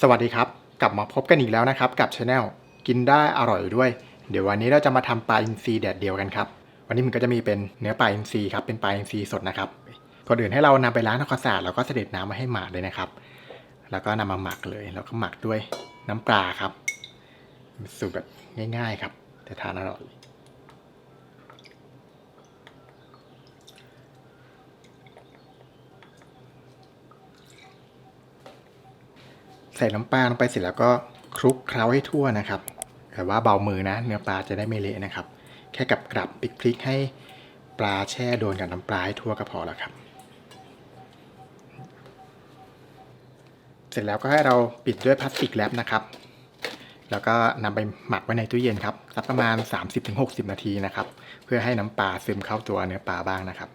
สวัสดีครับ กลับมาพบกันอีกแล้วนะครับ กับช anel กินได้อร่อยด้วย เดี๋ยววันนี้เราจะมาทำปลาอินทรีแดดเดียวกันครับ วันนี้มันก็จะมีเป็นเนื้อปลาอินทรีครับเป็นปลาอินทรีสดนะครับก่อนอื่นให้เรานำไปล้างทำความสะอาดแล้วก็เสด็จน้ำมาให้หมาดเลยนะครับ แล้วก็นำมาหมักเลยแล้วก็หมักด้วยน้ำปลาครับสูตรแบบง่าย ๆ ครับแต่ทานอร่อย ใส่น้ำปลาลงไปเสร็จแล้วก็คลุกเคล้าให้ทั่วนะครับ แต่ว่าเบามือนะ เนื้อปลาจะได้ไม่เละนะครับ แค่กับกลับพลิกพลิกให้ปลาแช่โดนกับน้ำปลาให้ทั่วก็พอแล้วครับ เสร็จแล้วก็ให้เราปิดด้วยพลาสติกแรปนะครับ แล้วก็นำไปหมักไว้ในตู้เย็นครับสักประมาณ 30-60 นาทีนะครับ เพื่อให้น้ำปลาซึมเข้าตัวเนื้อปลาบ้างนะครับ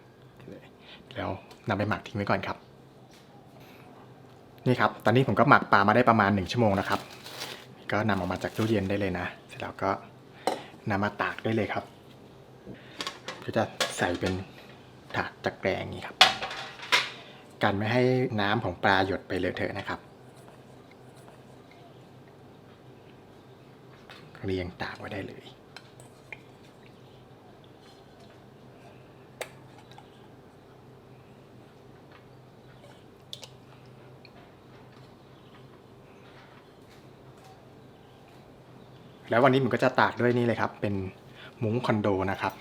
แล้วนำไปหมักทิ้งไว้ก่อนครับ นี่ครับ ตอนนี้ผมก็หมักปลามาได้ประมาณ 1 ชั่วโมงนะครับ ก็นำออกมาจากตู้เย็นได้เลยนะ เสร็จแล้วก็นำมาตากได้เลยครับ ก็จะใส่เป็นถาดตะแกรงนี้ครับ กันไม่ให้น้ำของปลาหยดไปเลอะเทอะนะครับเรียงตากไว้ได้เลย แล้ววันนี้ผมก็จะตากด้วยนี่เลยครับ เป็นมุ้งคอนโดนะครับ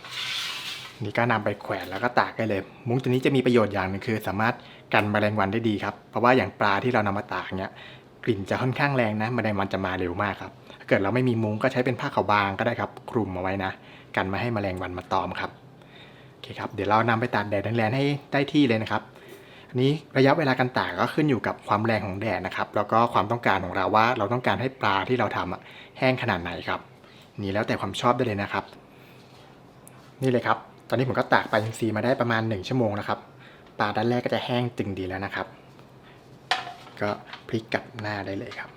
นี่ก็นำไปแขวนแล้วก็ตากได้เลย มุ้งตัวนี้จะมีประโยชน์อย่างหนึงคือ สามารถกันแมลงวันได้ดีครับ เพราะว่าอย่างปลาที่เรานำมาตากเนี้ยกลิ่นจะค่อนข้างแรงนะแมลงวันจะมาเร็วมากครับ ถ้าเกิดเราไม่มีมุ้งก็ใช้เป็นผ้าขาวบางก็ได้ครับ คลุมเอาไว้นะ กันไม่ให้แมลงวันมาตอมครับ โอเคครับ เดี๋ยวเรานำไปตากแดดแรงๆให้ได้ที่เลยนะครับ นี้ระยะเวลาการตากก็ขึ้นอยู่กับความแรงของแดดนะครับ แล้วก็ความต้องการของเราว่าเราต้องการให้ปลาที่เราทำอะแห้งขนาดไหนครับ นี่แล้วแต่ความชอบได้เลยนะครับ นี่เลยครับ ตอนนี้ผมก็ตากปลาอินทรีมาได้ประมาณ 1 ชั่วโมงนะครับปลาด้านแรกก็จะแห้งตึงดีแล้วนะครับ ก็พลิกกลับหน้าได้เลยครับ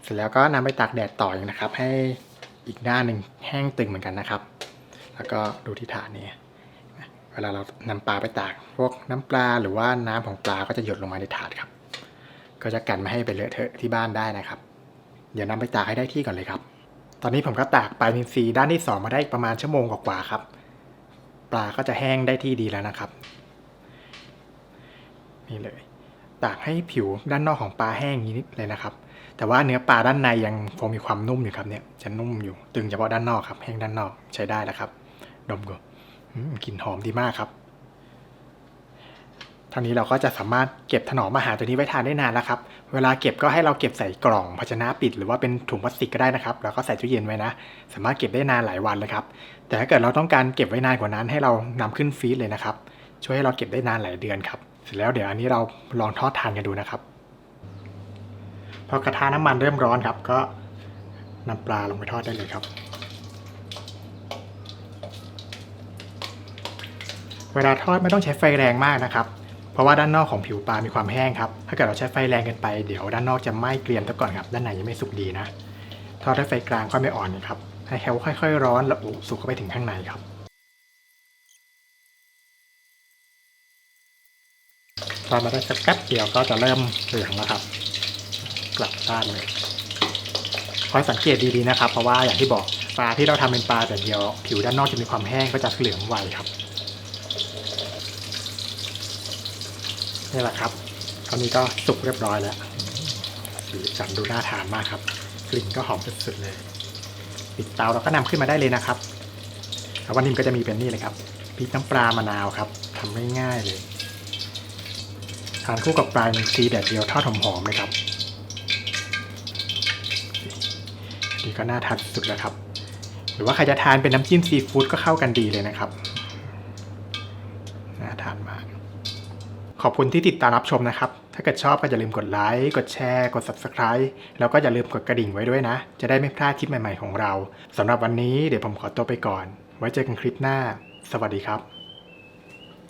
เส ร็จแล้วก็นำไปตากแดดต่ออีกนะครับ ให้อีกด้านหนึ่งแห้งตึงเหมือนกันนะครับ แล้วก็ดูที่ฐานนี้เวลาเรานำปลาไปตาก พวกน้ำปลาหรือว่าน้ำของปลาก็จะหยดลงมาในถาดครับ ก็จะกันไม่ให้ไปเลอะเทอะที่บ้านได้นะครับ เดี๋ยวนำไปตากให้ได้ที่ก่อนเลยครับ ตอนนี้ผมก็ตากปลาอินทรีด้านที่สองมาได้ประมาณชั่วโมงกว่าๆครับ ปลาก็จะแห้งได้ที่ดีแล้วนะครับ นี่เลย ตากให้ผิวด้านนอกของปลาแห้งอย่างนี้นิดเลยนะครับ แต่ว่าเนื้อปลาด้านในยังคงมีความนุ่มอยู่ครับเนี่ยจะนุ่มอยู่ตึงเฉพาะด้านนอกครับแห้งด้านนอกใช้ได้แล้วครับ ดมก่อนกลิ่นหอมดีมากครับท่านี้เราก็จะสามารถเก็บถนอมอาหารตัวนี้ไว้ทานได้นานแล้วครับ เวลาเก็บก็ให้เราเก็บใส่กล่องภาชนะปิด หรือว่าเป็นถุงพลาสติกก็ได้นะครับ แล้วก็ใส่ตู้เย็นไว้นะ สามารถเก็บได้นานหลายวันเลยครับ แต่ถ้าเกิดเราต้องการเก็บไว้นานกว่านั้นให้เรานำขึ้นฟรีซเลยนะครับ ช่วยให้เราเก็บได้นานหลายเดือนครับ เสร็จแล้วเดี๋ยวอันนี้เราลองทอดทานกันดูนะครับ พอกระทะน้ำมันเริ่มร้อนครับ ก็นำปลาลงไปทอดได้เลยครับ เวลาทอดไม่ต้องใช้ไฟแรงมากนะครับ เพราะว่าด้านนอกของผิวปลามีความแห้งครับ ถ้าเกิดเราใช้ไฟแรงเกินไปเดี๋ยวด้านนอกจะไหม้เกรียมซะก่อนครับ ด้านในยังไม่สุกดีนะ ทอดด้วยไฟกลางค่อยไม่อ่อนนะครับ ให้เขาค่อยๆ ร้อนและอุสุกเข้าไปถึงข้างในครับ ทอดมาได้สักแป๊บเดียวก็จะเริ่มเหลืองแล้วครับ กลับด้านเลยคอยสังเกตดีๆนะครับ เพราะว่าอย่างที่บอกปลาที่เราทำเป็นปลาแต่เดียว ผิวด้านนอกจะมีความแห้งก็จะเหลืองไวครับนี่แหละครับตอนนี้ก็สุกเรียบร้อยแล้วสีสันดูน่าทานมากครับ กลิ่นก็หอมสุดๆเลย ปิดเตาเราก็นำขึ้นมาได้เลยนะครับแล้ววันนี้ก็จะมีเป็นนี่เลยครับพริกน้ำปลามะนาวครับทำง่ายๆเลยานคู่กับปลาอินทรีแดดเดียวทอดหอมๆเลยครับนี่ก็น่าทานสุดแล้วครับ หรือว่าใครจะทานเป็นน้ำจิ้มซีฟู้ดก็เข้ากันดีเลยนะครับ น่าทานมาก ขอบคุณที่ติดตามรับชมนะครับ ถ้าเกิดชอบก็อย่าลืมกดไลค์ กดแชร์ กด Subscribe แล้วก็อย่าลืมกดกระดิ่งไว้ด้วยนะ จะได้ไม่พลาดคลิปใหม่ๆของเราสำหรับวันนี้เดี๋ยวผมขอตัวไปก่อน ไว้เจอกันคลิปหน้า สวัสดีครับ